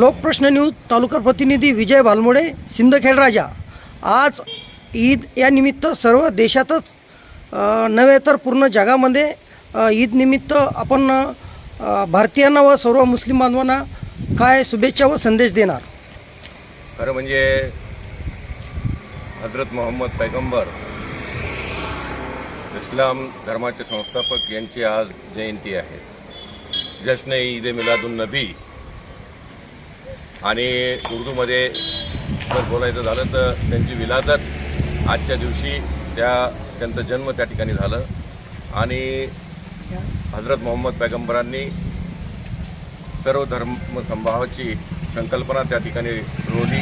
Lokprashna news तालुका प्रतिनिधी विजय भालमुडे सिंदखेड राजा. आज ईद या निमित्त सर्व देशातच नव्हे तर पूर्ण जगामध्ये ईदनिमित्त ईद निमित्त आपण भारतीयांना व सर्व मुस्लिम बांधवांना काय शुभेच्छा व संदेश देणार? खरं म्हणजे हजरत मोहम्मद पैगंबर इस्लाम धर्माचे संस्थापक यांची आज जयंती आहे. जश्न ईद मिलादुन नबी आणि उर्दूमध्ये जर बोलायचं झालं तर त्यांची विलादत आजच्या दिवशी त्या त्यांचा जन्म त्या ठिकाणी झालं. आणि हजरत मोहम्मद पैगंबरांनी सर्व धर्मसंभावाची संकल्पना त्या ठिकाणी रोली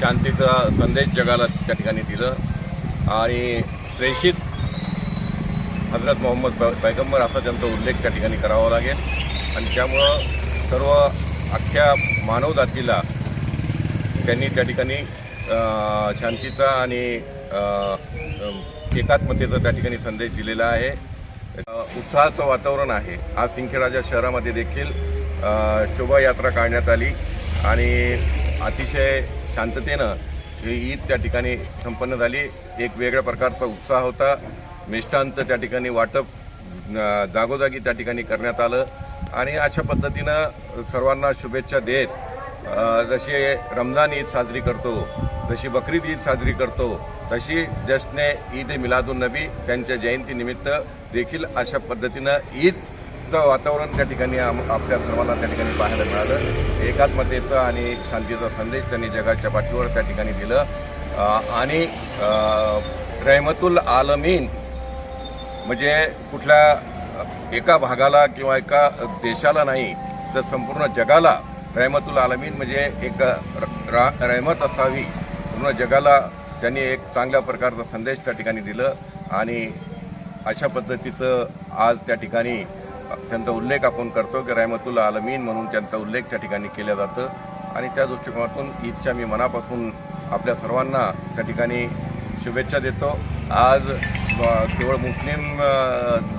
शांतीचा संदेश जगाला त्या ठिकाणी दिलं. आणि प्रेषित हजरत मोहम्मद पै पैगंबर असा त्यांचा उल्लेख त्या ठिकाणी करावा लागेल. आणि त्यामुळं सर्व अख्ख्या मानवजातीला त्यांनी त्या ठिकाणी शांतीचा आणि एकात्मतेचा त्या ठिकाणी संदेश दिलेला आहे. उत्साहाचं वातावरण आहे. आज सिंखेडाच्या शहरामध्ये देखील शोभायात्रा काढण्यात आली आणि अतिशय शांततेनं ही ईद त्या ठिकाणी संपन्न झाली. एक वेगळ्या प्रकारचा उत्साह होता. मिष्टांत त्या ठिकाणी वाटप जागोजागी त्या ठिकाणी करण्यात आलं. आणि अशा पद्धतीनं सर्वांना शुभेच्छा देत जशी रमजान ईद साजरी करतो जशी बकरीद ईद साजरी करतो तशी जश्ने ईद मिलादुन नबी त्यांच्या जयंतीनिमित्त देखील अशा पद्धतीनं ईदचं वातावरण त्या ठिकाणी आम आपल्या सर्वांना त्या ठिकाणी पाहायला मिळालं. एकात्मतेचा आणि शांतीचा संदेश त्यांनी जगाच्या पाठीवर त्या ठिकाणी दिलं. आणि रहमतुल आलमीन म्हणजे कुठल्या एका भागाला किंवा एका देशाला नाही तर संपूर्ण जगाला रहमतुल आलमीन म्हणजे एक र- रा- रहमत असावी. पूर्ण जगाला त्यांनी एक चांगल्या प्रकारचा संदेश त्या ठिकाणी दिलं आणि अशा पद्धतीचं आज त्या ठिकाणी त्यांचा उल्लेख आपण करतो की रहमतुल आलमीन म्हणून त्यांचा उल्लेख त्या ठिकाणी केला जातं. आणि त्या दृष्टिकोनातून ईदच्या मी मनापासून आपल्या सर्वांना त्या ठिकाणी शुभेच्छा देतो. आज केवळ मुस्लिम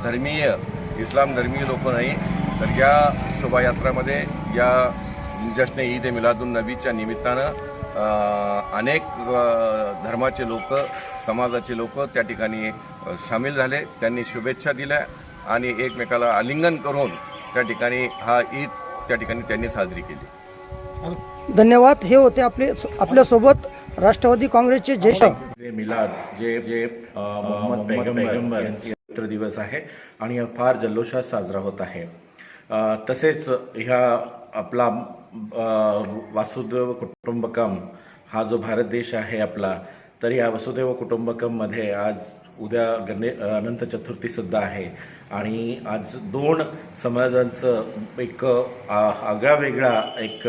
धर्मीय इस्लाम धर्मीय लोक नाही तर या शोभायात्रामध्ये या जश्न ईद ए मिलादुन नबीच्या निमित्तानं अनेक धर्माचे लोक समाजाचे लोक त्या ठिकाणी सामील झाले. त्यांनी शुभेच्छा दिल्या आणि एकमेकाला आलिंगन करून त्या ठिकाणी हा ईद त्या ठिकाणी त्यांनी साजरी केली. धन्यवाद. हे होते आपले आपल्यासोबत राष्ट्रवादी काँग्रेसचे ज्येष्ठ मिलाद जे जे मोहम्मद पैगंबर. पवित्र दिवस आहे आणि फार जल्लोषात साजरा होत आहे. तसेच ह्या आपला वासुदेव कुटुंबकम हा जो भारत देश आहे आपला तर या वसुदेव कुटुंबकममध्ये आज उद्या गणे अनंत चतुर्थीसुद्धा आहे. आणि आज दोन समाजांचं एक आगळा वेगळा एक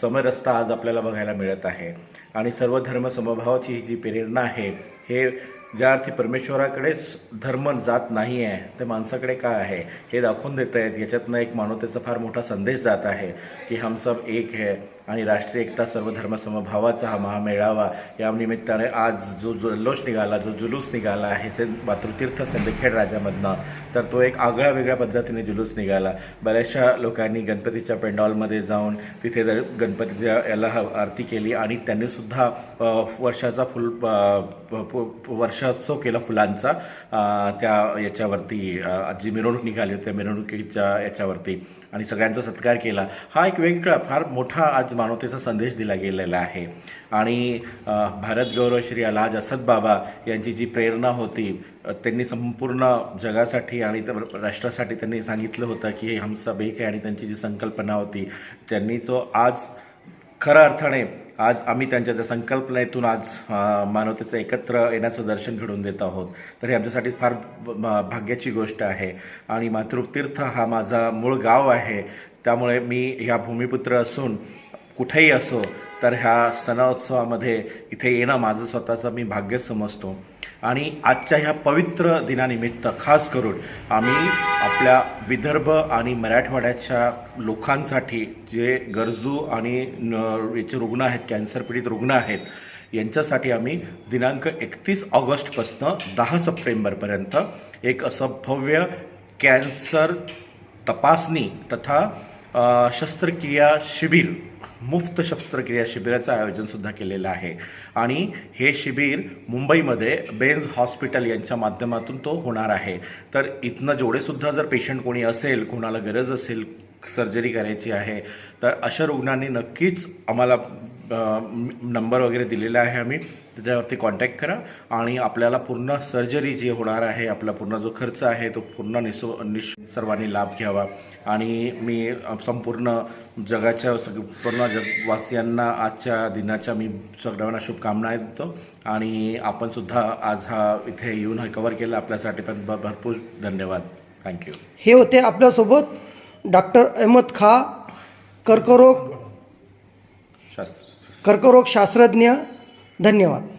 समरस्ता आज आपल्याला बघायला मिळत आहे. आणि सर्व धर्म समभावाची ही जी प्रेरणा आहे हे ज्या अर्थी परमेश्वराकडेच धर्म जात नाही आहे ते माणसाकडे काय आहे? हे दाखवून देत आहेत याच्यातनं एक मानवतेचा फार मोठा संदेश जात आहे की हम सब एक है. आणि राष्ट्रीय एकता सर्व समभावाचा हा महामेळावा या निमित्ताने आज जो जल्लोष निघाला जो जुलूस निघाला आहे से मातृतीर्थ संदखेड राजामधनं तर तो एक आगळ्या वेगळ्या पद्धतीने जुलूस निघाला. बऱ्याचशा लोकांनी गणपतीच्या पेंडॉलमध्ये जाऊन तिथे दर- गणपतीच्या याला आरती केली आणि त्यांनी सुद्धा वर्षाचा फुल अ, प- वर्षोत्सव केला फुलांचा त्या याच्यावरती जी मिरवणूक निघाली होती त्या मिरवणुकीच्या याच्यावरती. आणि सगळ्यांचा सत्कार केला. हा एक वेगळा फार मोठा आज मानवतेचा संदेश दिला गेलेला आहे. आणि भारत गौरव श्री अलाज असद बाबा यांची जी प्रेरणा होती त्यांनी संपूर्ण जगासाठी आणि त्या राष्ट्रासाठी त्यांनी सांगितलं होतं की हम सब एक आहे आणि त्यांची जी संकल्पना होती त्यांनी तो आज खऱ्या अर्थाने आज आम्ही त्यांच्या त्या संकल्पनेतून आज मानवतेचं एकत्र येण्याचं दर्शन घडवून देत आहोत. तर हे आमच्यासाठी फार म- भाग्याची गोष्ट आहे. आणि मातृतीर्थ हा माझा मूळ गाव आहे. त्यामुळे मी ह्या भूमिपुत्र असून कुठेही असो तर ह्या सणोत्सवामध्ये इथे येणं माझं स्वतःचं मी भाग्य समजतो. आणि आजच्या ह्या पवित्र दिनानिमित्त खास करून आम्ही आपल्या विदर्भ आणि मराठवाड्याच्या लोकांसाठी जे गरजू आणि न- याचे रुग्ण आहेत कॅन्सर पीडित रुग्ण आहेत यांच्यासाठी आम्ही दिनांक एकतीस ऑगस्टपासनं दहा सप्टेंबरपर्यंत एक असं भव्य कॅन्सर तपासणी तथा शस्त्रक्रिया शिबिर मुफ्त शस्त्रक्रिया शिबिराचं आयोजनसुद्धा केलेलं आहे. आणि हे शिबिर मुंबईमध्ये बेन्स हॉस्पिटल यांच्या माध्यमातून तो होणार आहे. तर इथनं जेवढेसुद्धा जर पेशंट कोणी असेल कोणाला गरज असेल सर्जरी करायची आहे तर अशा रुग्णांनी नक्कीच आम्हाला नंबर वगैरे दिलेला आहे आम्ही. त्याच्यावरती कॉन्टॅक्ट करा. आणि आपल्याला पूर्ण सर्जरी जी होणार आहे आपला पूर्ण जो खर्च आहे तो पूर्ण निसो निश सर्वांनी लाभ घ्यावा. आणि मी संपूर्ण जगाच्या सग पूर्ण जगवासियांना आजच्या दिनाच्या मी सगळ्यांना शुभकामना देतो. आणि आपण सुद्धा आज हा इथे येऊन हा कवर केला. आपल्यासाठी पण भरपूर धन्यवाद. थँक्यू हे होते आपल्यासोबत डॉक्टर अहमद खा कर्करोग शास्त्र कर्करोग शास्त्रज्ञ धन्यवाद.